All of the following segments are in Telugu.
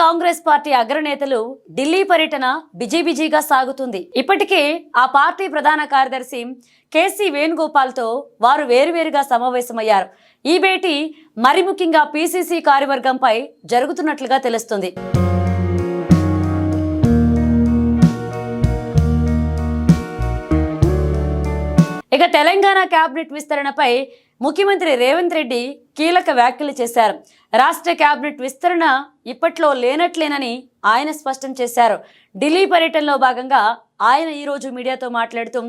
కాంగ్రెస్ పార్టీ అగ్రనేతలు ఢిల్లీ పర్యటన బిజీబిజీగా సాగుతుంది. ఇప్పటికే ఆ పార్టీ ప్రధాన కార్యదర్శి కేసీ వేణుగోపాల్తో వారు వేరువేరుగా సమావేశమయ్యారు. ఈ భేటీ మరి ముఖ్యంగా పీసీసీ కార్యవర్గంపై జరుగుతున్నట్లుగా తెలుస్తుంది. ఇక తెలంగాణ కేబినెట్ విస్తరణపై ముఖ్యమంత్రి రేవంత్ రెడ్డి కీలక వ్యాఖ్యలు చేశారు. రాష్ట్ర కేబినెట్ విస్తరణ ఇప్పట్లో లేనట్లేనని ఆయన స్పష్టం చేశారు. ఢిల్లీ పర్యటనలో భాగంగా ఆయన ఈరోజు మీడియాతో మాట్లాడుతూ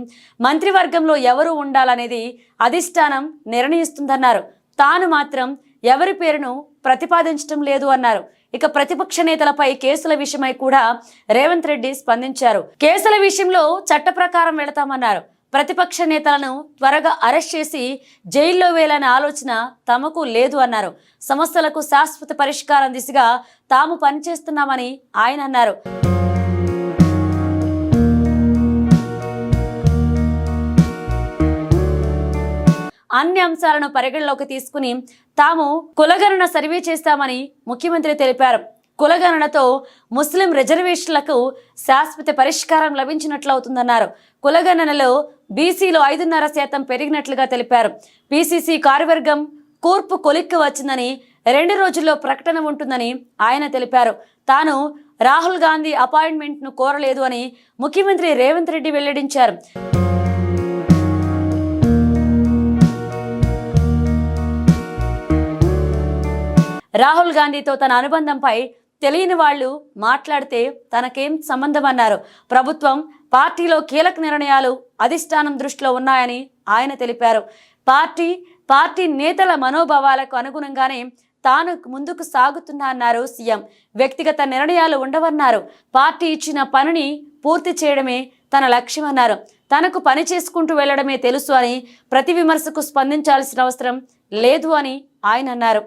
మంత్రివర్గంలో ఎవరు ఉండాలనేది అధిష్టానం నిర్ణయిస్తుందన్నారు. తాను మాత్రం ఎవరి పేరును ప్రతిపాదించడం లేదు అన్నారు. ఇక ప్రతిపక్ష నేతలపై కేసుల విషయమై కూడా రేవంత్ రెడ్డి స్పందించారు. కేసుల విషయంలో చట్ట ప్రకారం వెళతామన్నారు. ప్రతిపక్ష నేతలను త్వరగా అరెస్ట్ చేసి జైల్లో వేయాలనే ఆలోచన తమకు లేదు అన్నారు. సమస్యలకు శాశ్వత పరిష్కారం దిశగా తాము పనిచేస్తున్నామని ఆయన అన్నారు. అన్ని అంశాలను పరిగణలోకి తీసుకుని తాము కులగణన సర్వే చేస్తామని ముఖ్యమంత్రి తెలిపారు. కులగణనతో ముస్లిం రిజర్వేషన్లకు శాశ్వత పరిష్కారం లభించినట్లవుతుందన్నారు. కులగణనలో బీసీలో ఐదున్నర శాతం పెరిగినట్లుగా తెలిపారు. పీసీసీ కార్యవర్గం కూర్పు కొలిక్కి వచ్చిందని రెండు రోజుల్లో ప్రకటన ఉంటుందని ఆయన తెలిపారు. తాను రాహుల్ గాంధీ అపాయింట్మెంట్ను కోరలేదు అని ముఖ్యమంత్రి రేవంత్ రెడ్డి వెల్లడించారు. రాహుల్ గాంధీతో తన అనుబంధంపై తెలియని వాళ్ళు మాట్లాడితే తనకేం సంబంధం అన్నారు ప్రభుత్వం పార్టీలో కీలక నిర్ణయాలు అధిష్టానం దృష్టిలో ఉన్నాయని ఆయన తెలిపారు. పార్టీ పార్టీ నేతల మనోభావాలకు అనుగుణంగానే తాను ముందుకు సాగుతున్నా అన్నారు సీఎం. వ్యక్తిగత నిర్ణయాలు ఉండవన్నారు. పార్టీ ఇచ్చిన పనిని పూర్తి చేయడమే తన లక్ష్యమన్నారు తనకు పని చేసుకుంటూ వెళ్ళడమే తెలుసు అని ప్రతి విమర్శకు స్పందించాల్సిన అవసరం లేదు అని ఆయన అన్నారు.